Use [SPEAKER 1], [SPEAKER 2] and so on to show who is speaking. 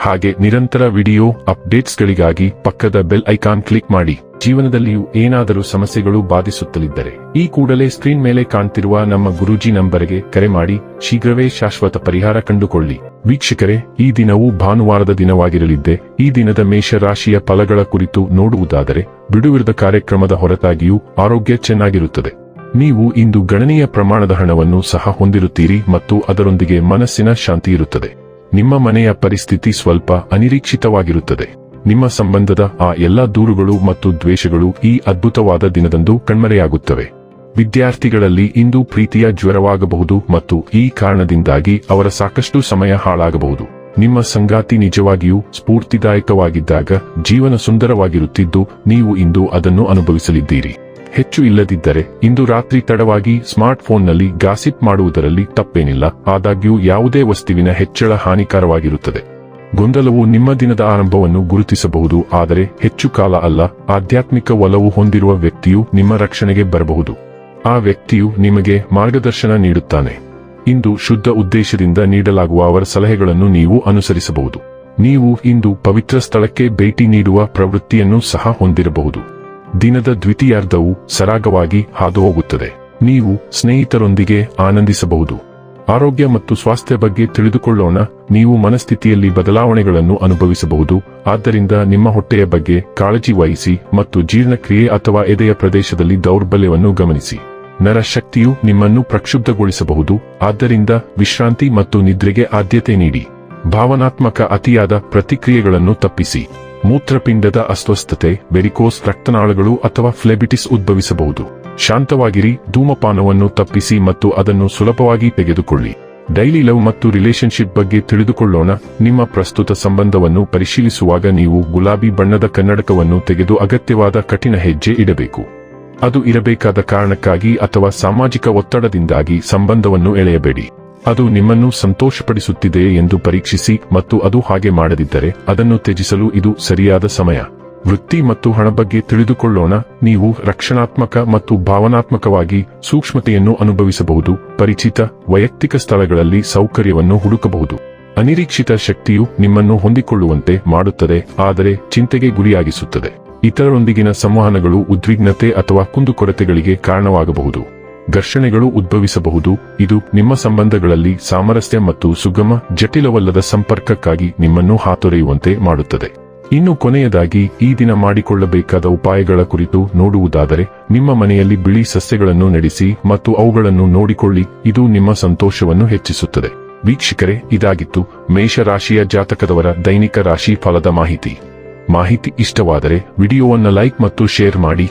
[SPEAKER 1] ಹಾಗೆ ನಿರಂತರ ವಿಡಿಯೋ ಅಪ್ಡೇಟ್ಸ್ಗಳಿಗಾಗಿ ಪಕ್ಕದ ಬೆಲ್ ಐಕಾನ್ ಕ್ಲಿಕ್ ಮಾಡಿ. ಜೀವನದಲ್ಲಿಯೂ ಏನಾದರೂ ಸಮಸ್ಯೆಗಳು ಬಾಧಿಸುತ್ತಲಿದ್ದರೆ ಈ ಕೂಡಲೇ ಸ್ಕ್ರೀನ್ ಮೇಲೆ ಕಾಣ್ತಿರುವ ನಮ್ಮ ಗುರೂಜಿ ನಂಬರ್ಗೆ ಕರೆ ಮಾಡಿ. ಶೀಘ್ರವೇ ಶಾಶ್ವತ ಪರಿಹಾರ ಕಂಡುಕೊಳ್ಳಿ. ವೀಕ್ಷಕರೇ, ಈ ದಿನವು ಭಾನುವಾರದ ದಿನವಾಗಿರಲಿದ್ದೆ. ಈ ದಿನದ ಮೇಷರಾಶಿಯ ಫಲಗಳ ಕುರಿತು ನೋಡುವುದಾದರೆ, ಬಿಡುವಿರದ ಕಾರ್ಯಕ್ರಮದ ಹೊರತಾಗಿಯೂ ಆರೋಗ್ಯ ಚೆನ್ನಾಗಿರುತ್ತದೆ. ನೀವು ಇಂದು ಗಣನೀಯ ಪ್ರಮಾಣದ ಹಣವನ್ನು ಸಹ ಹೊಂದಿರುತ್ತೀರಿ ಮತ್ತು ಅದರೊಂದಿಗೆ ಮನಸ್ಸಿನ ಶಾಂತಿ ಇರುತ್ತದೆ. ನಿಮ್ಮ ಮನೆಯ ಪರಿಸ್ಥಿತಿ ಸ್ವಲ್ಪ ಅನಿರೀಕ್ಷಿತವಾಗಿರುತ್ತದೆ. ನಿಮ್ಮ ಸಂಬಂಧದ ಆ ಎಲ್ಲಾ ದೂರುಗಳು ಮತ್ತು ದ್ವೇಷಗಳು ಈ ಅದ್ಭುತವಾದ ದಿನದಂದು ಕಣ್ಮರೆಯಾಗುತ್ತವೆ. ವಿದ್ಯಾರ್ಥಿಗಳಲ್ಲಿ ಇಂದು ಪ್ರೀತಿಯ ಜ್ವರವಾಗಬಹುದು ಮತ್ತು ಈ ಕಾರಣದಿಂದಾಗಿ ಅವರ ಸಾಕಷ್ಟು ಸಮಯ ಹಾಳಾಗಬಹುದು. ನಿಮ್ಮ ಸಂಗಾತಿ ನಿಜವಾಗಿಯೂ ಸ್ಫೂರ್ತಿದಾಯಕವಾಗಿದ್ದಾಗ ಜೀವನ ಸುಂದರವಾಗಿರುತ್ತಿದ್ದು, ನೀವು ಇಂದು ಅದನ್ನು ಅನುಭವಿಸಲಿದ್ದೀರಿ. ಹೆಚ್ಚು ಇಲ್ಲದಿದ್ದರೆ ಇಂದು ರಾತ್ರಿ ತಡವಾಗಿ ಸ್ಮಾರ್ಟ್ ಫೋನ್ನಲ್ಲಿ ಗಾಸಿಪ್ ಮಾಡುವುದರಲ್ಲಿ ತಪ್ಪೇನಿಲ್ಲ, ಆದಾಗ್ಯೂ ಯಾವುದೇ ವಸ್ತುವಿನ ಹೆಚ್ಚಳ ಹಾನಿಕರವಾಗಿರುತ್ತದೆ. ಗೊಂದಲವು ನಿಮ್ಮ ದಿನದ ಆರಂಭವನ್ನು ಗುರುತಿಸಬಹುದು, ಆದರೆ ಹೆಚ್ಚು ಕಾಲ ಅಲ್ಲ, ಆಧ್ಯಾತ್ಮಿಕ ಒಲವು ಹೊಂದಿರುವ ವ್ಯಕ್ತಿಯು ನಿಮ್ಮ ರಕ್ಷಣೆಗೆ ಬರಬಹುದು. ಆ ವ್ಯಕ್ತಿಯು ನಿಮಗೆ ಮಾರ್ಗದರ್ಶನ ನೀಡುತ್ತಾನೆ. ಇಂದು ಶುದ್ಧ ಉದ್ದೇಶದಿಂದ ನೀಡಲಾಗುವ ಅವರ ಸಲಹೆಗಳನ್ನು ನೀವು ಅನುಸರಿಸಬಹುದು. ನೀವು ಇಂದು ಪವಿತ್ರ ಸ್ಥಳಕ್ಕೆ ಭೇಟಿ ನೀಡುವ ಪ್ರವೃತ್ತಿಯನ್ನು ಸಹ ಹೊಂದಿರಬಹುದು. ದಿನದ ದ್ವಿತೀಯಾರ್ಧವು ಸರಾಗವಾಗಿ ಹಾದುಹೋಗುತ್ತದೆ. ನೀವು ಸ್ನೇಹಿತರೊಂದಿಗೆ ಆನಂದಿಸಬಹುದು. ಆರೋಗ್ಯ ಮತ್ತು ಸ್ವಾಸ್ಥ್ಯ ಬಗ್ಗೆ ತಿಳಿದುಕೊಳ್ಳೋಣ. ನೀವು ಮನಸ್ಥಿತಿಯಲ್ಲಿ ಬದಲಾವಣೆಗಳನ್ನು ಅನುಭವಿಸಬಹುದು. ಆದ್ದರಿಂದ ನಿಮ್ಮ ಹೊಟ್ಟೆಯ ಬಗ್ಗೆ ಕಾಳಜಿ ವಹಿಸಿ ಮತ್ತು ಜೀರ್ಣಕ್ರಿಯೆ ಅಥವಾ ಎದೆಯ ಪ್ರದೇಶದಲ್ಲಿ ದೌರ್ಬಲ್ಯವನ್ನು ಗಮನಿಸಿ. ನರಶಕ್ತಿಯು ನಿಮ್ಮನ್ನು ಪ್ರಕ್ಷುಬ್ಧಗೊಳಿಸಬಹುದು. ಆದ್ದರಿಂದ ವಿಶ್ರಾಂತಿ ಮತ್ತು ನಿದ್ರೆಗೆ ಆದ್ಯತೆ ನೀಡಿ. ಭಾವನಾತ್ಮಕ ಅತಿಯಾದ ಪ್ರತಿಕ್ರಿಯೆಗಳನ್ನು ತಪ್ಪಿಸಿ. ಮೂತ್ರಪಿಂಡದ ಅಸ್ವಸ್ಥತೆ, ವೆರಿಕೋಸ್ ರಕ್ತನಾಳಗಳು ಅಥವಾ ಫ್ಲೆಬಿಟಿಸ್ ಉದ್ಭವಿಸಬಹುದು. ಶಾಂತವಾಗಿರಿ, ಧೂಮಪಾನವನ್ನು ತಪ್ಪಿಸಿ ಮತ್ತು ಅದನ್ನು ಸುಲಭವಾಗಿ ತೆಗೆದುಕೊಳ್ಳಿ. ಡೈಲಿ ಲವ್ ಮತ್ತು ರಿಲೇಶನ್ಶಿಪ್ ಬಗ್ಗೆ ತಿಳಿದುಕೊಳ್ಳೋಣ. ನಿಮ್ಮ ಪ್ರಸ್ತುತ ಸಂಬಂಧವನ್ನು ಪರಿಶೀಲಿಸುವಾಗ ನೀವು ಗುಲಾಬಿ ಬಣ್ಣದ ಕನ್ನಡಕವನ್ನು ತೆಗೆದು ಅಗತ್ಯವಾದ ಕಠಿಣ ಹೆಜ್ಜೆ ಇಡಬೇಕು. ಅದು ಇರಬೇಕಾದ ಕಾರಣಕ್ಕಾಗಿ ಅಥವಾ ಸಾಮಾಜಿಕ ಒತ್ತಡದಿಂದಾಗಿ ಸಂಬಂಧವನ್ನು ಎಳೆಯಬೇಡಿ. ಅದು ನಿಮ್ಮನ್ನು ಸಂತೋಷಪಡಿಸುತ್ತಿದೆಯೇ ಎಂದು ಪರೀಕ್ಷಿಸಿ ಮತ್ತು ಅದು ಹಾಗೆ ಮಾಡದಿದ್ದರೆ ಅದನ್ನು ತ್ಯಜಿಸಲು ಇದು ಸರಿಯಾದ ಸಮಯ. ವೃತ್ತಿ ಮತ್ತು ಹಣ ಬಗ್ಗೆ ತಿಳಿದುಕೊಳ್ಳೋಣ. ನೀವು ರಕ್ಷಣಾತ್ಮಕ ಮತ್ತು ಭಾವನಾತ್ಮಕವಾಗಿ ಸೂಕ್ಷ್ಮತೆಯನ್ನು ಅನುಭವಿಸಬಹುದು. ಪರಿಚಿತ ವೈಯಕ್ತಿಕ ಸ್ಥಳಗಳಲ್ಲಿ ಸೌಕರ್ಯವನ್ನು ಹುಡುಕಬಹುದು. ಅನಿರೀಕ್ಷಿತ ಶಕ್ತಿಯು ನಿಮ್ಮನ್ನು ಹೊಂದಿಕೊಳ್ಳುವಂತೆ ಮಾಡುತ್ತದೆ, ಆದರೆ ಚಿಂತೆಗೆ ಗುರಿಯಾಗಿಸುತ್ತದೆ. ಇತರರೊಂದಿಗಿನ ಸಂವಹನಗಳು ಉದ್ವಿಗ್ನತೆ ಅಥವಾ ಕುಂದುಕೊರತೆಗಳಿಗೆ ಕಾರಣವಾಗಬಹುದು. ಘರ್ಷಣೆಗಳು ಉದ್ಭವಿಸಬಹುದು. ಇದು ನಿಮ್ಮ ಸಂಬಂಧಗಳಲ್ಲಿ ಸಾಮರಸ್ಯ ಮತ್ತು ಸುಗಮ, ಜಟಿಲವಲ್ಲದ ಸಂಪರ್ಕಕ್ಕಾಗಿ ನಿಮ್ಮನ್ನು ಹಾತೊರೆಯುವಂತೆ ಮಾಡುತ್ತದೆ. ಇನ್ನು ಕೊನೆಯದಾಗಿ, ಈ ದಿನ ಮಾಡಿಕೊಳ್ಳಬೇಕಾದ ಉಪಾಯಗಳ ಕುರಿತು ನೋಡುವುದಾದರೆ, ನಿಮ್ಮ ಮನೆಯಲ್ಲಿ ಬಿಳಿ ಸಸ್ಯಗಳನ್ನು ನಡೆಸಿ ಮತ್ತು ಅವುಗಳನ್ನು ನೋಡಿಕೊಳ್ಳಿ. ಇದು ನಿಮ್ಮ ಸಂತೋಷವನ್ನು ಹೆಚ್ಚಿಸುತ್ತದೆ. ವೀಕ್ಷಕರೇ, ಇದಾಗಿತ್ತು ಮೇಷರಾಶಿಯ ಜಾತಕದವರ ದೈನಿಕ ರಾಶಿ ಫಲದ ಮಾಹಿತಿ. ಮಾಹಿತಿ ಇಷ್ಟವಾದರೆ, ವಿಡಿಯೋವನ್ನು ಲೈಕ್ ಮತ್ತು ಶೇರ್ ಮಾಡಿ.